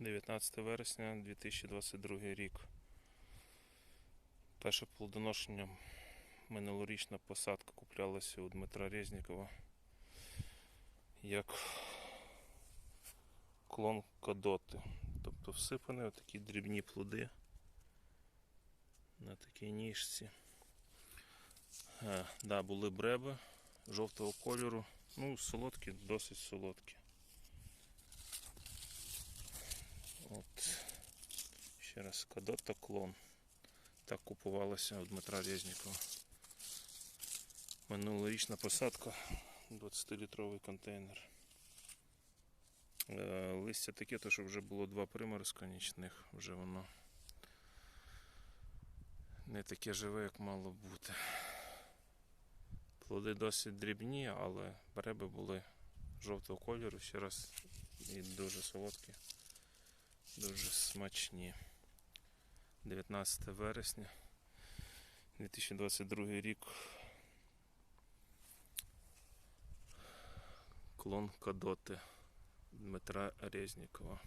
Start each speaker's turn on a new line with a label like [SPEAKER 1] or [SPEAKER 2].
[SPEAKER 1] 19 вересня 2022 рік. Перше плодоношення минулорічна посадка куплялася у Дмитра Резнікова як клон кадоти. Тобто всипані отакі дрібні плоди на такій ніжці. Е, да, були бреби жовтого кольору. Ну, солодкі, досить солодкі. Ще раз кадота клон. Так купувалося у Дмитра Резнікова. Минулорічна посадка, 20-літровий контейнер. Е, Листя таке, то що вже було два приморозка нічних, вже воно не таке живе, як мало бути. Плоди досить дрібні, але бреби були жовтого кольору, ще раз і дуже солодкі, дуже смачні. 19 вересня 2022 рік. Клон Кадоти Дмитра Резнікова.